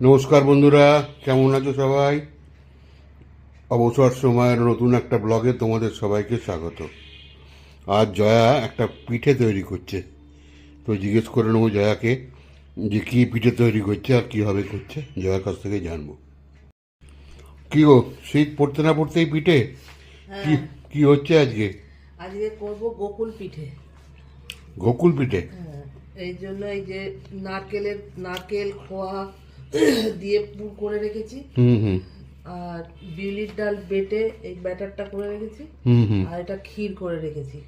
নমস্কার বন্ধুরা কেমন আছো সবাই? অবসর সময়ের নতুন একটা ব্লগে তোমাদের সবাইকে স্বাগত। আজ জয়া একটা পিঠে তৈরি করছে। তো জিজ্ঞেস করে নেব জয়াকে যে কী পিঠে তৈরি করছে আর কীভাবে করছে। জয়ার কাছ থেকে জানব। কী গো শীত পড়তে না পড়তেই পিঠে? কি কি হচ্ছে আজকে? আজকে করব গোকুল পিঠে। গোকুল পিঠে? হ্যাঁ, এই জন্য এই যে নারকেলের নারকেল খোয়া দিয়ে পুর করে রেখেছি। হুম হুম। আর বিউলির ডাল বেটে এই ব্যাটারটা করে রেখেছি। হুম হুম। আর এটা ক্ষীর করে রেখেছি।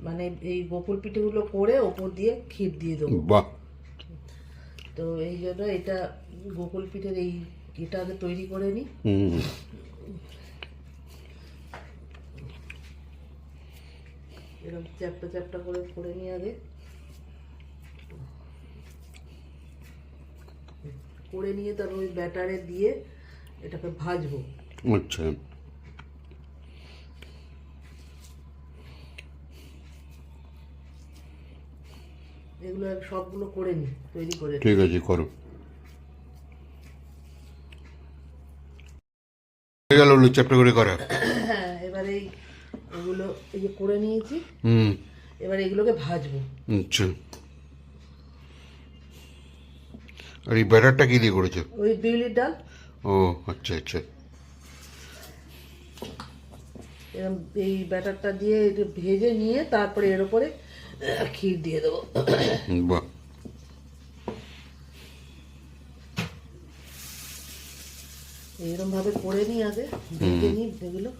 মানে এই গোকুল পিঠেগুলো করে ওপর দিয়ে ক্ষীর দিয়ে দেবো। বাহ। তো এই জন্য এটা গোকুল পিঠের এই এটা আগে তৈরি করে নিই। হুম। এরকম চ্যাপটা চ্যাপটা করে করে নিই আগে করে নিয়ে তারপর ওই ব্যাটারে দিয়ে এটাকে ভাজবো। আচ্ছা। এগুলো সবগুলো করে নিই তৈরি করে ঠিক আছে করো। গেল চ্যাপ্টার করে করা। হ্যাঁ এবার এগুলো এই যে করে নিয়েছি হুম। এবার এগুলোকে ভাজবো। আচ্ছা। আর এই ব্যাটারটা কি দিয়ে করেছ? ওই বিউলির ডাল? ও আচ্ছা আচ্ছা। এই ব্যাটারটা দিয়ে ভেজে নিয়ে তারপরে এর উপরে ক্ষীর দিয়ে দেবো। বাহ। এইরকম ভাবে করে নিই আগে ভেজে নিই এগুলো।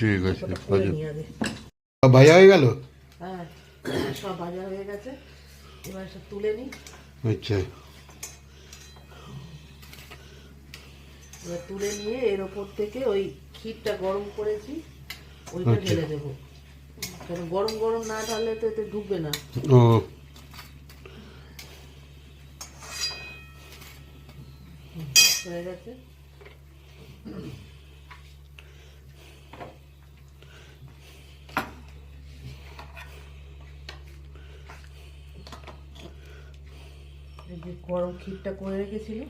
ঠিক আছে ভাজো হয়ে গেল? হ্যাঁ সব ভাজা হয়ে গেছে। এবার সব তুলে নিই। আচ্ছা। এবার তুলে নিয়ে এর ওপর থেকে ওই ক্ষীরটা গরম করেছি ওইটা আচ্ছা। ঢেলে দেবো। কারণ গরম গরম না ঢাললে তো এতে ঢুকবে না। ও। হয়ে গেছে। যে গরম ক্ষীরটা করে রেখেছিল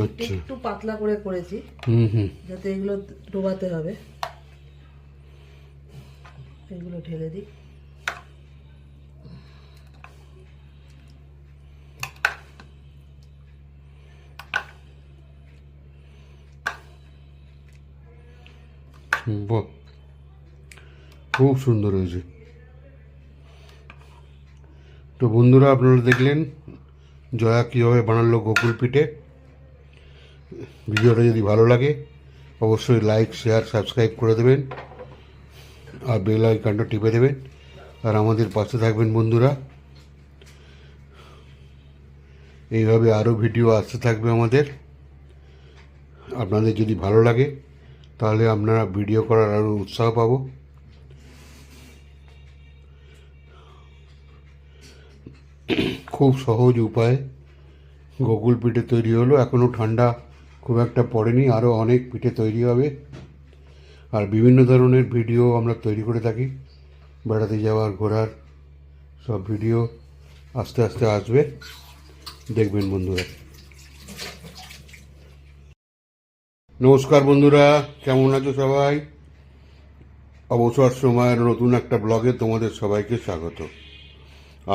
আচ্ছা। একটু পাতলা করে করেছি হুম হুম। যাতে এগুলো ডোবাতে হবে। এগুলো ঢেলে দিই। বাহ। খুব সুন্দর হয়েছে। তো বন্ধুরা আপনারা দেখলেন জয়া কীভাবে বানালো গোকুল পিঠে? ভিডিওটা যদি ভালো লাগে, অবশ্যই লাইক শেয়ার সাবস্ক্রাইব করে দেবেন আর বেল আইকনটা টিপে দেবেন। আর আমাদের পাশে থাকবেন বন্ধুরা। এইভাবে আরও ভিডিও আসতে থাকবে আমাদের। আপনাদের যদি ভালো লাগে, তাহলে আপনারা ভিডিও করার আরও উৎসাহ পাবো। খুব সহজ উপায়ে। গোকুল পিঠে তৈরি হলো। এখনও ঠান্ডা খুব একটা পড়েনি আরও অনেক পিঠে তৈরি হবে। আর বিভিন্ন ধরনের ভিডিও আমরা তৈরি করে থাকি। বেড়াতে যাওয়ার, ঘোরার সব ভিডিও আস্তে আস্তে আসবে। দেখবেন বন্ধুরা। নমস্কার বন্ধুরা, কেমন আছো সবাই? অবসর সময়ের নতুন একটা ব্লগে তোমাদের সবাইকে স্বাগত।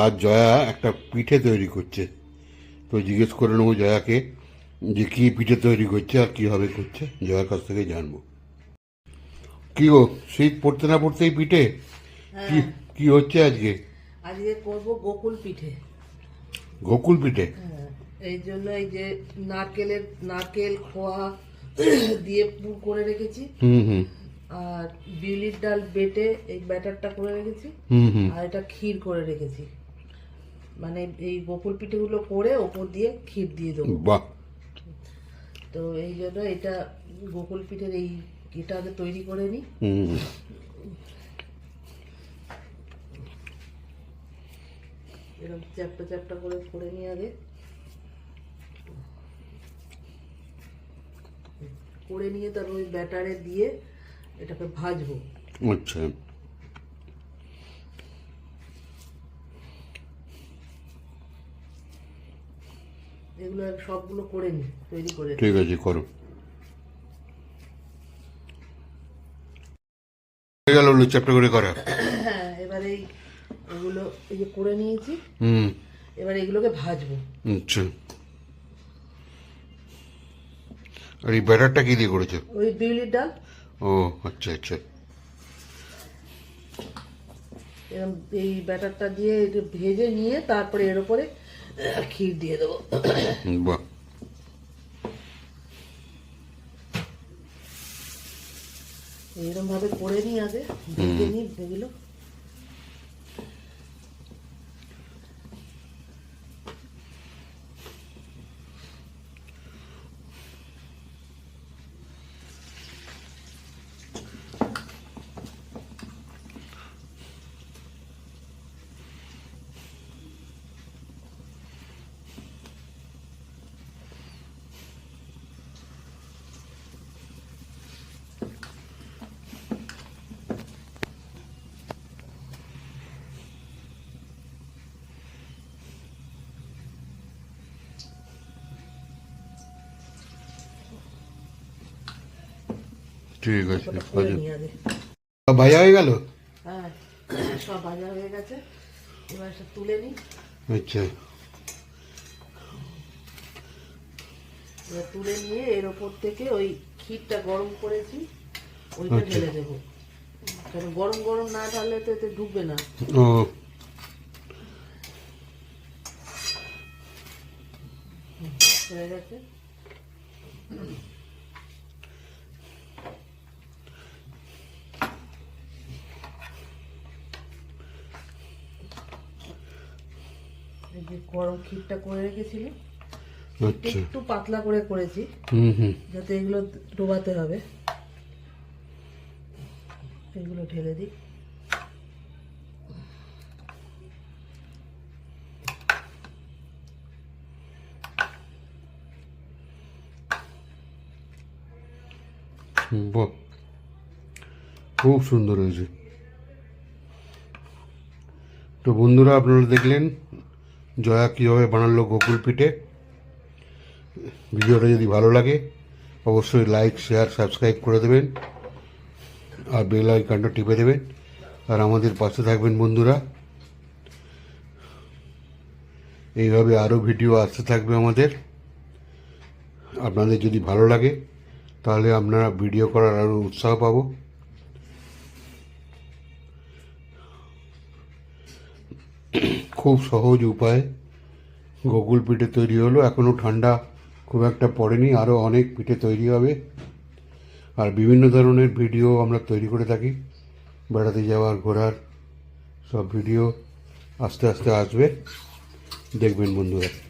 আজ জয়া একটা পিঠে তৈরি করছে। তো জিজ্ঞেস করে নেব জয়াকে যে কী পিঠে তৈরি করছে আর কীভাবে করছে। জয়ার কাছ থেকে জানব। কী গো শীত পড়তে না পড়তেই পিঠে? কি কি হচ্ছে আজকে? আজকে করব গোকুল পিঠে। গোকুল পিঠে? হ্যাঁ, এই জন্য এই যে নারকেলের নারকেল খোয়া দিয়ে পুর করে রেখেছি। হুম হুম। আর বিউলির ডাল বেটে এই ব্যাটারটা করে রেখেছি। হুম হুম। আর এটা ক্ষীর করে রেখেছি। মানে এই গোকুল পিঠেগুলো করে ওপর দিয়ে ক্ষীর দিয়ে দেবো। বাহ। তো এই জন্য এটা গোকুল পিঠের এই এটা আগে তৈরি করে নিই। এরকম চ্যাপটা চ্যাপটা করে করে নিই আগে করে নিয়ে তারপর ওই ব্যাটারে দিয়ে এটাকে ভাজবো। আচ্ছা। এগুলো সবগুলো করে নিই তৈরি করে ঠিক আছে করো। হয়ে গেল চ্যাপ্টার করে করা। হ্যাঁ এবার এই এগুলো এই যে করে নিয়েছি। হুম। এবার এগুলোকে ভাজবো। আচ্ছা। আর এই ব্যাটারটা কি দিয়ে করেছ? ওই বিউলির ডাল। ও আচ্ছা আচ্ছা। এই ব্যাটারটা দিয়ে ভেজে নিয়ে তারপরে এর উপরে ক্ষীর দিয়ে দেবো। বাহ। এরকম ভাবে করে নিই আগে ভেজে নিই এগুলো ঠিক আছে ভাজা হয়ে গেল? হ্যাঁ সব ভাজা হয়ে গেছে। এবার সব তুলে নিই আচ্ছা। এবার তুলে নিয়ে এর ওপর থেকে ওই ক্ষীরটা গরম করেছি ওইটা আচ্ছা। ঢেলে দেবো। কারণ গরম গরম না ঢাললে তো এতে ঢুকবে না। ও। হয়ে গেছে। এই যে গরম ক্ষীরটা করে রেখেছিলাম আচ্ছা। একটু পাতলা করে করেছি যাতে এগুলো ডোবাতে হবে। এগুলো ঢেলে দিই। বাহ। খুব সুন্দর হয়েছে। তো বন্ধুরা আপনারা দেখলেন জয়া কীভাবে বানালো গোকুল পিঠে? ভিডিওটা যদি ভালো লাগে, অবশ্যই লাইক শেয়ার সাবস্ক্রাইব করে দেবেন আর বেল আইকনটা টিপে দেবেন। আর আমাদের পাশে থাকবেন বন্ধুরা। এইভাবে আরও ভিডিও আসতে থাকবে আমাদের। আপনাদের যদি ভালো লাগে, তাহলে আপনারা ভিডিও করার আরও উৎসাহ পাবো। খুব সহজ উপায়। গোকুল পিঠে তৈরি হলো। এখনও ঠান্ডা খুব একটা পড়েনি আরও অনেক পিঠে তৈরি হবে। আর বিভিন্ন ধরনের ভিডিও আমরা তৈরি করে থাকি। বেড়াতে যাওয়ার, ঘোরার সব ভিডিও আস্তে আস্তে আসবে। দেখবেন বন্ধুরা।